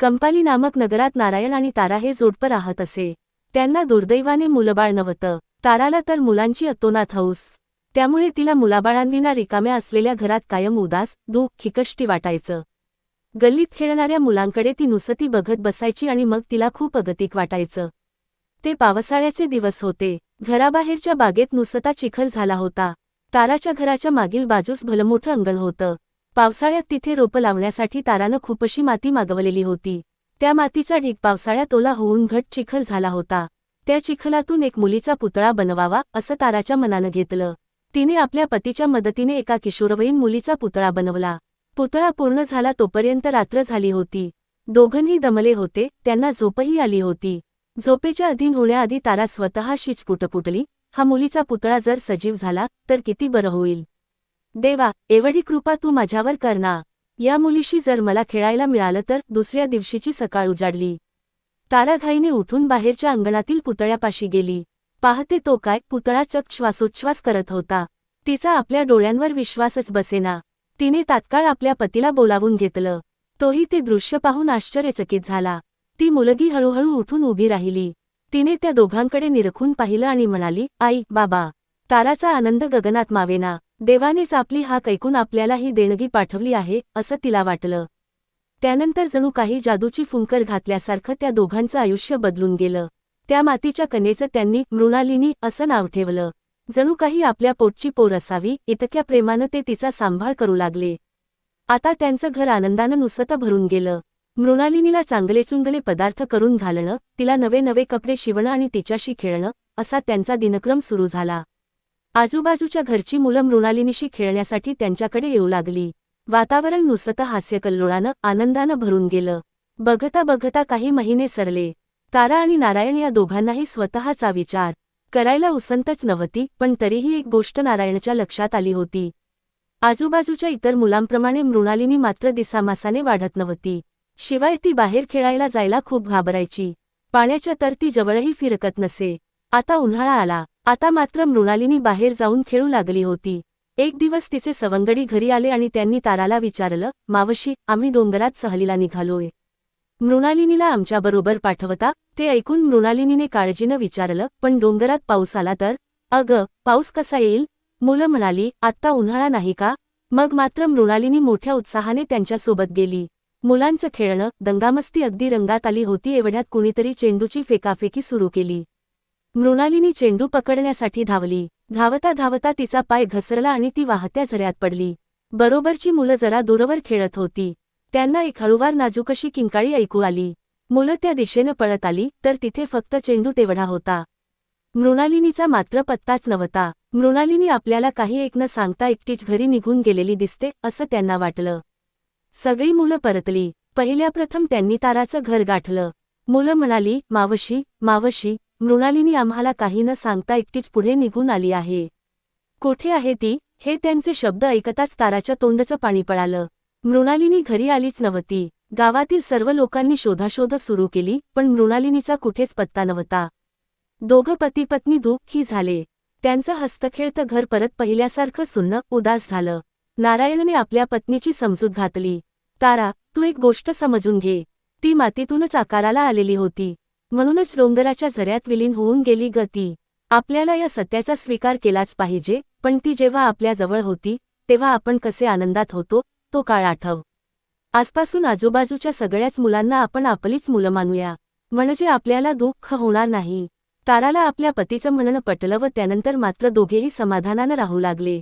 कंपाली नामक नगरात नारायण आणि तारा हे जोडपं राहत असे. त्यांना दुर्दैवाने मुलबाळ नव्हतं. ताराला तर मुलांची अतोनात हौस. त्यामुळे तिला मुलाबाळांविना रिकाम्या असलेल्या घरात कायम उदास दुःख खिकष्टी वाटायचं. गल्लीत खेळणाऱ्या मुलांकडे ती नुसती बघत बसायची आणि मग तिला खूप अगतिक वाटायचं. ते पावसाळ्याचे दिवस होते. घराबाहेरच्या बागेत नुसता चिखल झाला होता. ताराच्या घराच्या मागील बाजूस भलमोठं अंगण होतं. पावसाळ्यात तिथे रोपं लावण्यासाठी तारानं खूपशी माती मागवलेली होती. त्या मातीचा ढीग पावसाळ्यात ओला होऊन घट चिखल झाला होता. त्या चिखलातून एक मुलीचा पुतळा बनवावा असं ताराच्या मनानं घेतलं. तिने आपल्या पतीच्या मदतीने एका किशोरवयीन मुलीचा पुतळा बनवला. पुतळा पूर्ण झाला तोपर्यंत रात्र झाली होती. दोघंही दमले होते त्यांना झोपही आली होती. झोपेच्या अधीन होण्याआधी तारा स्वतःशीच पुटपुटली हा मुलीचा पुतळा जर सजीव झाला तर किती बरं होईल. देवा एवढी कृपा तू माझ्यावर कर ना. या मुलीशी जर मला खेळायला मिळालं तर दुसऱ्या दिवशीची सकाळ उजाडली. ताराघाईने उठून बाहेरच्या अंगणातील पुतळ्यापाशी गेली. पाहते तो काय पुतळा चक श्वासोच्छ्वास करत होता. तिचा आपल्या डोळ्यांवर विश्वासच बसेना. तिने तात्काळ आपल्या पतीला बोलावून घेतलं. तोही ते दृश्य पाहून आश्चर्यचकित झाला. ती मुलगी हळूहळू उठून उभी राहिली. तिने त्या दोघांकडे निरखून पाहिलं आणि म्हणाली आई बाबा ताराचा आनंद गगनात मावेना. देवानेच आपली हाक ऐकून आपल्याला ही देणगी पाठवली आहे असं तिला वाटलं. त्यानंतर जणू काही जादूची फुंकर घातल्यासारखं त्या दोघांचं आयुष्य बदलून गेलं. त्या मातीच्या कनेचं त्यांनी मृणालिनी असं नाव ठेवलं. जणू काही आपल्या पोटची पोर असावी इतक्या प्रेमानं ते तिचा सांभाळ करू लागले. आता त्यांचं घर आनंदानं नुसतं भरून गेलं. मृणालिनीला चांगले चुंगले पदार्थ करून घालणं तिला नवे नवे कपडे शिवणं आणि तिच्याशी खेळणं असा त्यांचा दिनक्रम सुरू झाला. आजूबाजूच्या घरची मुलं मृणालिनीशी खेळण्यासाठी त्यांच्याकडे येऊ लागली. वातावरण नुसतं हास्यकल्लोळानं आनंदानं भरून गेलं. बघता बघता काही महिने सरले. तारा आणि नारायण या दोघांनाही स्वतःचा विचार. करायला उसंतच नव्हती पण तरीही एक गोष्ट नारायणच्या लक्षात आली होती. आजूबाजूच्या इतर मुलांप्रमाणे मृणालिनी मात्र दिसामासाने वाढत नव्हती. शिवाय ती बाहेर खेळायला जायला खूप घाबरायची. पाण्याच्या तर ती जवळही फिरकत नसे. आता उन्हाळा आला. आता मात्र मृणालिनी बाहेर जाऊन खेळू लागली होती. एक दिवस तिचे सवंगडी घरी आले आणि त्यांनी ताराला विचारलं मावशी आम्ही डोंगरात सहलीला निघालोय. मृणालिनीला आमच्याबरोबर पाठवता ते ऐकून मृणालिनीने काळजीनं विचारलं पण डोंगरात पाऊस आला तर? अग पाऊस कसा येईल? मुलं म्हणाली आत्ता उन्हाळा नाही का? मग मात्र मृणालिनी मोठ्या उत्साहाने त्यांच्यासोबत गेली. मुलांचं खेळणं दंगामस्ती अगदी रंगात आली होती एवढ्यात कुणीतरी चेंडूची फेकाफेकी सुरू केली. मृणालिनी चेंडू पकडण्यासाठी धावली. धावता धावता तिचा पाय घसरला आणि ती वाहत्या झऱ्यात पडली. बरोबरची मुलं जरा दूरवर खेळत होती. त्यांना एक हळूवार नाजूकशी किंकाळी ऐकू आली. मुलं त्या दिशेनं पळत आली तर तिथे फक्त चेंडू तेवढा होता. मृणालिनीचा मात्र पत्ताच नव्हता. मृणालिनी आपल्याला काही एक न सांगता एकटीच घरी निघून गेलेली दिसते असं त्यांना वाटलं. सगळी मुलं परतली. पहिल्या प्रथम त्यांनी ताराचं घर गाठलं. मुलं म्हणाली मावशी मावशी मृणालिनी आम्हाला काही न सांगता एकटीच पुढे निघून आली आहे. कोठे आहे ती? हे त्यांचे शब्द ऐकताच ताराच्या तोंडचं पाणी पळालं. मृणालिनी घरी आलीच नव्हती. गावातील सर्व लोकांनी शोधाशोध सुरू केली पण मृणालिनीचा कुठेच पत्ता नव्हता. दोघं पतीपत्नी दुःखी झाले. त्यांचं हस्तखेळतं घर परत पहिल्यासारखं सुन्न उदास झालं. नारायणने आपल्या पत्नीची समजूत घातली. तारा तू एक गोष्ट समजून घे. ती मातीतूनच आकाराला आलेली होती. म्हणूनच डोंगराच्या झऱ्यात विलीन होऊन गेली गती आपल्याला या सत्याचा स्वीकार केलाच पाहिजे पण ती जेव्हा आपल्याजवळ होती तेव्हा आपण कसे आनंदात होतो तो काळ आठव. आसपासून आजूबाजूच्या सगळ्याच मुलांना आपण आपलीच मुलं मानूया. म्हणजे आपल्याला दुःख होणार नाही. ताराला आपल्या पतीचं म्हणणं पटलं व त्यानंतर मात्र दोघेही समाधानानं राहू लागले.